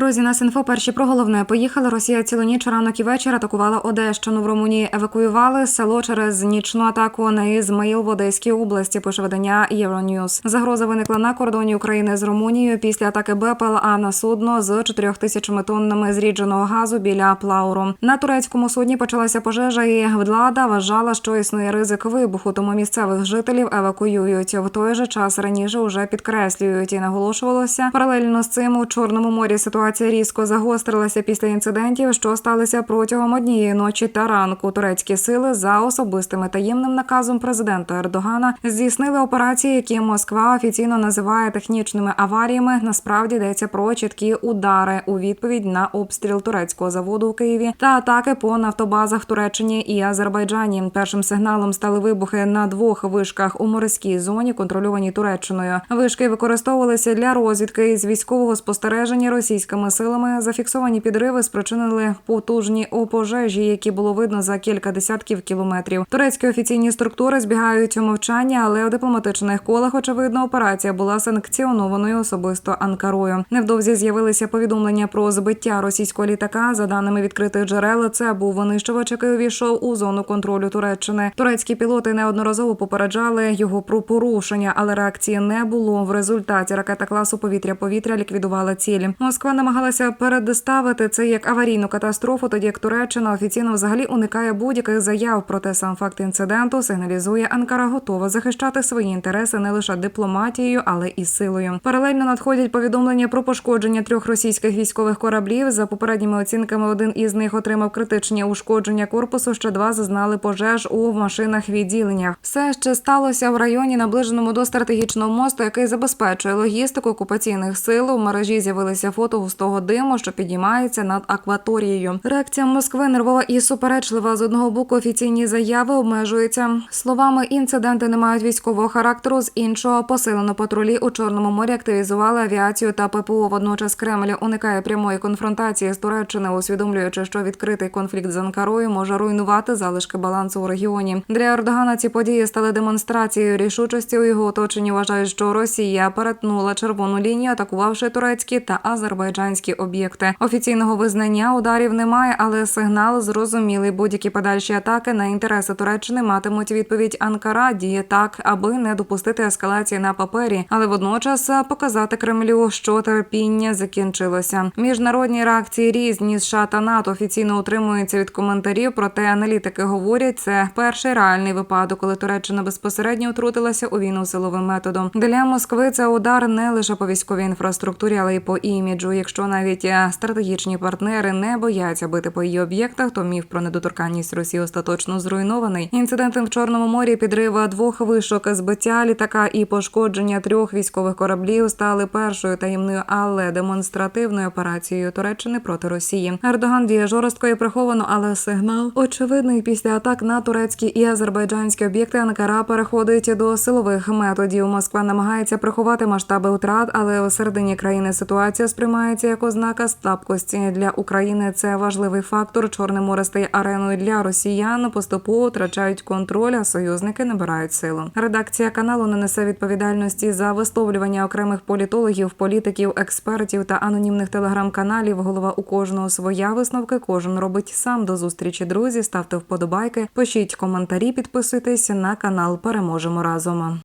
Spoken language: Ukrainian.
Друзі, нас інфо перші про головне. Поїхали. Росія цілу ніч ранок і вечір атакувала Одещину. В Румунії евакуювали село через нічну атаку на Ізмаїл в Одеській області. Пише видання Євроньюз. Загроза виникла на кордоні України з Румунією після атаки БПЛА на судно з 4 тисячами тоннами зрідженого газу біля Плауру. На турецькому судні почалася пожежа, і влада вважала, що існує ризик вибуху, тому місцевих жителів евакуюють. В той же час раніше уже підкреслюють і наголошувалося паралельно з цим у Чорному морі ситуація різко загострилася після інцидентів, що сталися протягом однієї ночі та ранку. Турецькі сили за особистими таємним наказом президента Ердогана здійснили операції, які Москва офіційно називає технічними аваріями. Насправді йдеться про чіткі удари у відповідь на обстріл турецького заводу у Києві та атаки по нафтобазах Туреччині і Азербайджані. Першим сигналом стали вибухи на двох вишках у морській зоні, контрольованій Туреччиною. Вишки використовувалися для розвідки із військового спостереження російськими силами. Зафіксовані підриви спричинили потужні опожежі, які було видно за кілька десятків кілометрів. Турецькі офіційні структури збігають у мовчання, але у дипломатичних колах очевидно операція була санкціонованою особисто Анкарою. Невдовзі з'явилися повідомлення про збиття російського літака. За даними відкритих джерел, це був винищувач, який увійшов у зону контролю Туреччини. Турецькі пілоти неодноразово попереджали його про порушення, але реакції не було. В результаті ракета класу повітря-повітря ліквідувала ціль. Москва намагалася передоставити це як аварійну катастрофу, тоді як Туреччина офіційно взагалі уникає будь-яких заяв. Проте сам факт інциденту сигналізує, Анкара готова захищати свої інтереси не лише дипломатією, але і силою. Паралельно надходять повідомлення про пошкодження трьох російських військових кораблів. За попередніми оцінками, один із них отримав критичні ушкодження корпусу. Ще два зазнали пожеж у машинах відділеннях. Все ще сталося в районі, наближеному до стратегічного мосту, який забезпечує логістику окупаційних сил. У мережі з'явилися фото густого диму, що підіймається над акваторією. Реакція Москви нервова і суперечлива. З одного боку офіційні заяви обмежуються словами. Інциденти не мають військового характеру. З іншого посилено патрулі у чорному морі активізували авіацію та ППО. Водночас Кремль уникає прямої конфронтації з Туреччиною, усвідомлюючи, що відкритий конфлікт з Анкарою може руйнувати залишки балансу у регіоні. Для Ердогана ці події стали демонстрацією рішучості у його оточенні. Вважають, що Росія перетнула червону лінію, атакувавши турецькі та азербайджанські об'єкти. Офіційного визнання ударів немає, але сигнал зрозумілий. Будь-які подальші атаки на інтереси Туреччини матимуть відповідь Анкара діє так, аби не допустити ескалації на папері, але водночас показати Кремлю, що терпіння закінчилося. Міжнародні реакції різні США та НАТО офіційно утримуються від коментарів. Проте аналітики говорять, це перший реальний випадок, коли Туреччина безпосередньо втрутилася у війну силовим методом. Для Москви це удар не лише по військовій інфраструктурі, але й по іміджу. Якщо навіть е, стратегічні партнери не бояться бити по її об'єктах, то міф про недоторканність Росії остаточно зруйнований. Інциденти в Чорному морі, підрив двох вишок, збиття літака і пошкодження трьох військових кораблів стали першою таємною, але демонстративною операцією Туреччини проти Росії. Ердоган діє жорстко і приховано, але сигнал очевидний після атак на турецькі і азербайджанські об'єкти. Анкара переходить до силових методів. Москва намагається приховати масштаби втрат, але у середині країни ситуація сприймається як ознака слабкості для України. Це важливий фактор. Чорне море стає ареною для росіян. Поступово втрачають контроль, а союзники набирають силу. Редакція каналу не несе відповідальності за висловлювання окремих політологів, політиків, експертів та анонімних телеграм-каналів. Голова у кожного своя висновки. Кожен робить сам до зустрічі. Друзі, ставте вподобайки, пишіть коментарі, підписуйтесь на канал. Переможемо разом.